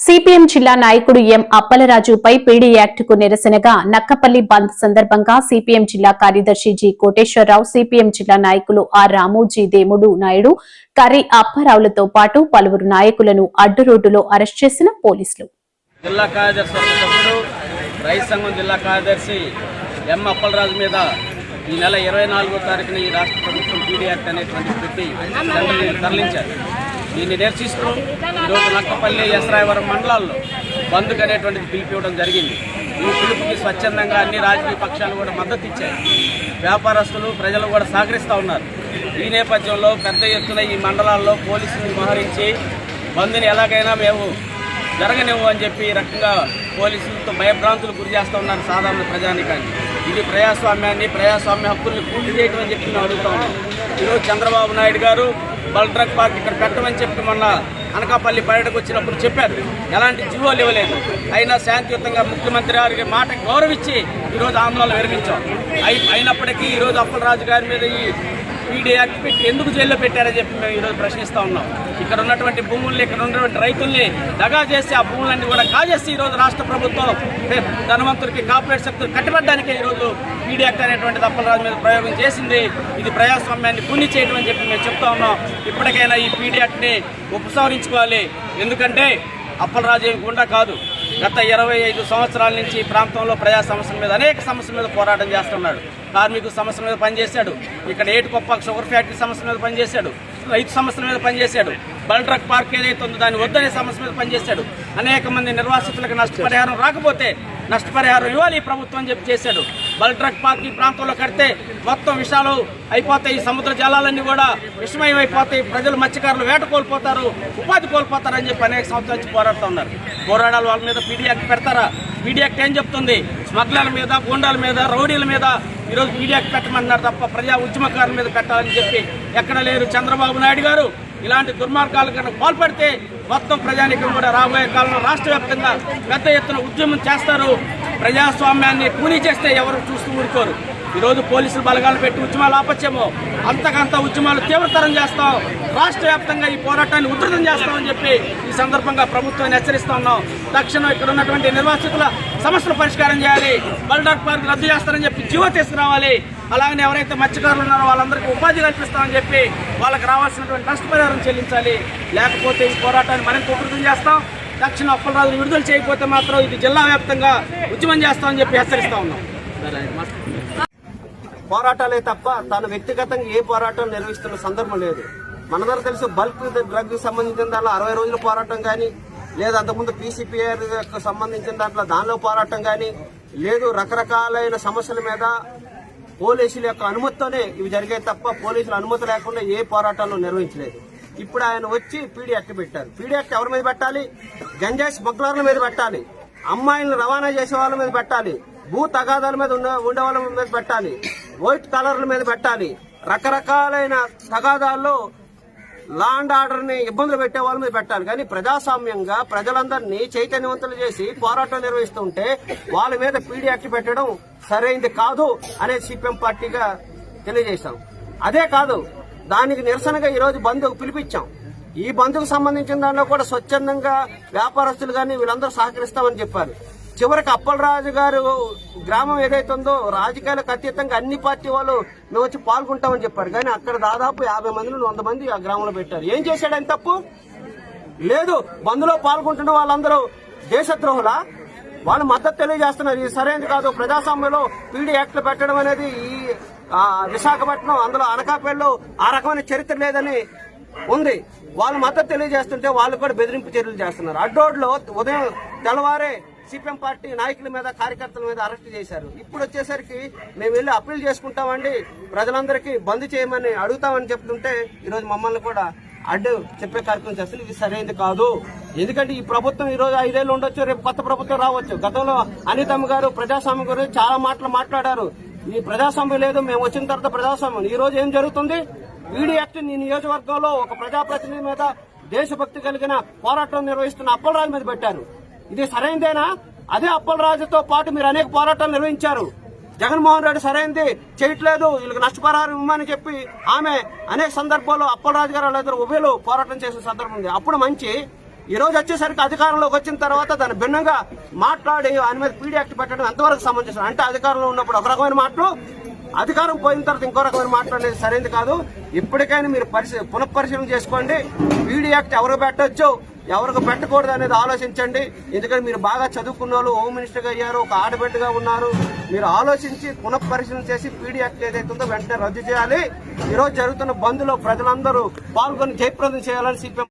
CPM జిల్లా నాయకుడు ఎం అప్పలరాజుపై PD యాక్టుకు నిరసనగా నక్కపల్లి బంద్ సందర్భంగా సిపిఎం జిల్లా కార్యదర్శి జి కోటేశ్వరరావు సిపిఎం జిల్లా నాయకులు ఆర్ రాము జి దేముడు నాయుడు కర్రి అప్పారావులతో పాటు పలువురు నాయకులను అడ్డు రోడ్డులో అరెస్ట్ చేసిన పోలీసులు. జిల్లా కార్యదర్శి రైతు సంఘం జిల్లా కార్యదర్శి ఎం అప్పలరాజు మీద ఈ నెల ఇరవై నాలుగో తారీఖున ఈ రాష్ట్ర ప్రభుత్వం పీడీ యాక్ట్ అనేటువంటి పెట్టి తరలించారు. దీన్ని నిరసిస్తూ ఈరోజు నక్కపల్లి ఎస్రాయవరం మండలాల్లో బంద్కు అనేటువంటిది పిలిపివ్వడం జరిగింది. ఈ పిలుపుకి స్వచ్ఛందంగా అన్ని రాజకీయ పక్షాలు కూడా మద్దతు ఇచ్చాయి. వ్యాపారస్తులు ప్రజలు కూడా సహకరిస్తూ ఉన్నారు. ఈ నేపథ్యంలో పెద్ద ఎత్తున ఈ మండలాల్లో పోలీసులు మోహరించి బంద్ని ఎలాగైనా మేము జరగనివ్వు అని చెప్పి ఈ రకంగా పోలీసులతో భయభ్రాంతులు గురి చేస్తూ ఉన్నారు సాధారణ ప్రజానికాన్ని ఇది ప్రజాస్వామ్యాన్ని ప్రజాస్వామ్య హక్కుల్ని పూర్తి చేయడం అని చెప్పి మేము అడుగుతా ఉన్నాం. ఈరోజు చంద్రబాబు నాయుడు గారు బల్డ్రగ్ పార్క్ ఇక్కడ పెట్టమని చెప్పి మొన్న అనకాపల్లి పర్యటకు వచ్చినప్పుడు చెప్పారు. ఎలాంటి జీవోలు ఇవ్వలేదు. అయినా శాంతియుతంగా ముఖ్యమంత్రి గారికి మాట గౌరవించి ఈరోజు ఆందోళన విరమించాం. అయినప్పటికీ ఈరోజు అప్పలరాజు గారి మీద ఈ వీడి పెట్టి ఎందుకు జైల్లో పెట్టారని చెప్పి మేము ఈరోజు ప్రశ్నిస్తూ ఉన్నాం. ఇక్కడ ఉన్నటువంటి భూముల్ని ఇక్కడ ఉన్నటువంటి రైతుల్ని దగా చేసి ఆ భూములన్నీ కూడా కాజేసి ఈరోజు రాష్ట్ర ప్రభుత్వం ధనవంతుడికి ధనవంతులకి కార్పొరేట్ శక్తులు కట్టబడ్డానికే ఈరోజు పీడీ యాక్ట్ అనేటువంటి తప్పలరాజు మీద ప్రయోగం చేసింది. ఇది ప్రజాస్వామ్యాన్ని పుణ్య చేయడం అని చెప్పి మేము చెప్తా ఉన్నాం. ఇప్పటికైనా ఈ పీడీ యాక్ట్ని ఉపసంహరించుకోవాలి. ఎందుకంటే అప్పలరాజు ఏమి గుండా కాదు. గత ఇరవై ఐదు సంవత్సరాల నుంచి ఈ ప్రాంతంలో ప్రజా సమస్యల మీద అనేక సమస్యల మీద పోరాటం చేస్తున్నాడు. కార్మికుల సమస్యల మీద పనిచేశాడు. ఇక్కడ ఏటుకొప్ప షుగర్ ఫ్యాక్టరీ సమస్యల మీద పనిచేశాడు. రైతు సమస్యల మీద పనిచేశాడు. బల్ట్రక్ పార్క్ ఏదైతే ఉందో దాన్ని వద్దనే సమస్య మీద పనిచేశాడు. అనేక మంది నిర్వాసితులకు నష్టపరిహారం రాకపోతే నష్టపరిహారం ఇవ్వాలి ప్రభుత్వం అని చెప్పి చేశాడు. బల్ట్రక్ పార్క్ ఈ ప్రాంతంలో కడితే మొత్తం విషయాలు అయిపోతాయి సముద్ర జలాలన్నీ కూడా విషమయం అయిపోతాయి ప్రజలు మత్స్యకారులు వేట కోల్పోతారు ఉపాధి కోల్పోతారని చెప్పి అనేక సంవత్సరాల నుంచి పోరాడుతూ ఉన్నారు. పోరాడాలు వాళ్ళ మీద పీడీ యాక్ట్ పెడతారా? పీడీ యాక్ట్ ఏం చెప్తుంది? స్మగ్లర్ల మీద గుండాల మీద రౌడీల మీద ఈరోజు పీడీ యాక్ట్ పెట్టమన్నారు తప్ప ప్రజా ఉద్యమకారుల మీద పెట్టాలని చెప్పి ఎక్కడ లేరు చంద్రబాబు నాయుడు గారు? ఇలాంటి దుర్మార్గాలు కనుక పాల్పడితే మొత్తం ప్రజానికం కూడా రాబోయే కాలంలో రాష్ట్ర వ్యాప్తంగా పెద్ద ఎత్తున ఉద్యమం చేస్తారు. ప్రజాస్వామ్యాన్ని కూనీ చేస్తే ఎవరు చూస్తూ ఊరుకోరు. ఈరోజు పోలీసులు బలగాలు పెట్టి ఉద్యమాలు ఆపచ్చేమో. అంతకంత ఉద్యమాలు తీవ్రతరం చేస్తాం. రాష్ట్ర వ్యాప్తంగా ఈ పోరాటాన్ని ఉధృతం చేస్తామని చెప్పి ఈ సందర్భంగా ప్రభుత్వాన్ని హెచ్చరిస్తా ఉన్నాం. తక్షణం ఇక్కడ ఉన్నటువంటి నిర్వాసితుల సమస్యలు పరిష్కారం చేయాలి. బల్డాక్ పార్క్ రద్దు చేస్తారని చెప్పి జీవో తీసుకురావాలి. అలాగనే ఎవరైతే మత్స్యకారులు ఉన్నారో వాళ్ళందరికీ ఉపాధి కల్పిస్తామని చెప్పి వాళ్ళకి రావాల్సినటువంటి నష్టపరిహారం చెల్లించాలి. లేకపోతే ఈ పోరాటాన్ని మరింత ఉధృతం చేస్తాం. తక్షణ అప్పలరాజును విడుదల చేయకపోతే మాత్రం ఇది జిల్లా వ్యాప్తంగా ఉద్యమం చేస్తామని చెప్పి హెచ్చరిస్తా ఉన్నాం. పోరాటాలే తప్ప తాను వ్యక్తిగతంగా ఏ పోరాటం నిర్వహిస్తున్న సందర్భం లేదు. మనందరూ తెలుసు బల్క్ డ్రగ్ సంబంధించిన దాంట్లో అరవై రోజుల పోరాటం కానీ లేదా అంతకుముందు పీసీపీఆర్ సంబంధించిన దాంట్లో దానిలో పోరాటం కానీ లేదు రకరకాలైన సమస్యల మీద పోలీసుల యొక్క అనుమతితోనే ఇవి జరిగాయి తప్ప పోలీసుల అనుమతి లేకుండా ఏ పోరాటాలు నిర్వహించలేదు. ఇప్పుడు ఆయన వచ్చి పీడీ యాక్ట్ పెట్టారు. పీడీ యాక్ట్ ఎవరి మీద పెట్టాలి? గంజాయి స్మగ్లర్ల మీద పెట్టాలి. అమ్మాయిలను రవాణా చేసే వాళ్ళ మీద పెట్టాలి. భూ తగాదాల మీద ఉండే వాళ్ళ మీద పెట్టాలి. వైట్ కలర్ల మీద పెట్టాలి. రకరకాలైన తగాదాల్లో లా అండ్ ఆర్డర్ని ఇబ్బందులు పెట్టే వాళ్ళ మీద పెట్టాలి. కానీ ప్రజాస్వామ్యంగా ప్రజలందరినీ చైతన్యవంతులు చేసి పోరాటం నిర్వహిస్తుంటే వాళ్ళ మీద పీడీ యాక్ట్ పెట్టడం సరైంది కాదు అనేది సిపిఎం పార్టీగా తెలియజేశాం. అదే కాదు దానికి నిరసనగా ఈరోజు బంధుకు పిలిపించాం. ఈ బంధుకు సంబంధించిన దానిలో కూడా స్వచ్ఛందంగా వ్యాపారస్తులు కానీ వీళ్ళందరూ సహకరిస్తామని చెప్పారు. చివరికి అప్పలరాజు గారు గ్రామం ఏదైతే ఉందో రాజకీయాలకు అతీతంగా అన్ని పార్టీ వాళ్ళు మేము వచ్చి పాల్గొంటామని చెప్పారు. కానీ అక్కడ దాదాపు యాభై మంది నుండి వంద మంది ఆ గ్రామంలో పెట్టారు. ఏం చేశాడని తప్పు? లేదు బంద్లో పాల్గొంటున్న వాళ్ళందరూ దేశద్రోహులా? వాళ్ళు మద్దతు తెలియజేస్తున్నారు. ఇది సరైనది కాదు. ప్రజాస్వామ్యంలో పీడీ యాక్ట్లు పెట్టడం అనేది ఈ విశాఖపట్నం అందులో అనకాపల్లిలో ఆ రకమైన చరిత్ర లేదని ఉంది. వాళ్ళు మద్దతు తెలియజేస్తుంటే వాళ్ళు కూడా బెదిరింపు చర్యలు చేస్తున్నారు. అడ్డోడ్లో ఉదయం తెల్లవారే సిపిఎం పార్టీ నాయకుల మీద కార్యకర్తల మీద అరెస్ట్ చేశారు. ఇప్పుడు వచ్చేసరికి మేము వెళ్ళి అప్పీల్ చేసుకుంటామండి. ప్రజలందరికీ బంద్ చేయమని అడుగుతామని చెప్తుంటే ఈరోజు మమ్మల్ని కూడా అడ్డు చెప్పే కార్యక్రమం అసలు ఇది సరైనది కాదు. ఎందుకంటే ఈ ప్రభుత్వం ఈ రోజు ఐదేళ్ళు ఉండొచ్చు రేపు కొత్త ప్రభుత్వం రావచ్చు. గతంలో అనితమ్మ గారు ప్రజాస్వామ్యం గురించి చాలా మాటలు మాట్లాడారు. ఈ ప్రజాస్వామ్యం లేదు మేము వచ్చిన తర్వాత ప్రజాస్వామ్యం. ఈ రోజు ఏం జరుగుతుంది? ఈడీ యాక్ట్ నీ నియోజకవర్గంలో ఒక ప్రజాప్రతినిధి మీద దేశభక్తి కలిగిన పోరాటం నిర్వహిస్తున్న అప్పలరాజు మీద పెట్టారు. ఇది సరైనదేనా? అదే అప్పలరాజుతో పాటు మీరు అనేక పోరాటాలు నిర్వహించారు. జగన్మోహన్ రెడ్డి సరైనది చేయట్లేదు వీళ్ళకి నష్టపరిహారం ఇవ్వమని చెప్పి ఆమె అనేక సందర్భాల్లో అప్పలరాజు గారు వాళ్ళిద్దరు ఉభయలు పోరాటం చేసిన సందర్భం ఉంది. అప్పుడు మంచి ఈ రోజు వచ్చేసరికి అధికారంలోకి వచ్చిన తర్వాత దాన్ని భిన్నంగా మాట్లాడి ఆయన మీద పీడీ యాక్ట్ పెట్టడం ఎంతవరకు సమంజసం? అంటే అధికారంలో ఉన్నప్పుడు ఒక రకమైన మాటలు అధికారం పోయిన తర్వాత ఇంకో రకమైన మాట్లాడేది సరైనది కాదు. ఇప్పటికైనా మీరు పరిశీ పునఃపరిశీలన చేసుకోండి. పీడీ యాక్ట్ ఎవరు పెట్టొచ్చు? ఎవరికి పెట్టకూడదు అనేది ఆలోచించండి. ఎందుకంటే మీరు బాగా చదువుకున్న వాళ్ళు హోమ్ మినిస్టర్గా అయ్యారు ఒక ఆడబిడ్డగా ఉన్నారు. మీరు ఆలోచించి పునఃపరిశీలన చేసి పీడీ యాక్ట్ ఏదైతే ఉందో వెంటనే రద్దు చేయాలి. ఈరోజు జరుగుతున్న బంద్లో ప్రజలందరూ పాల్గొని జయప్రదం చేయాలని సిపిఎం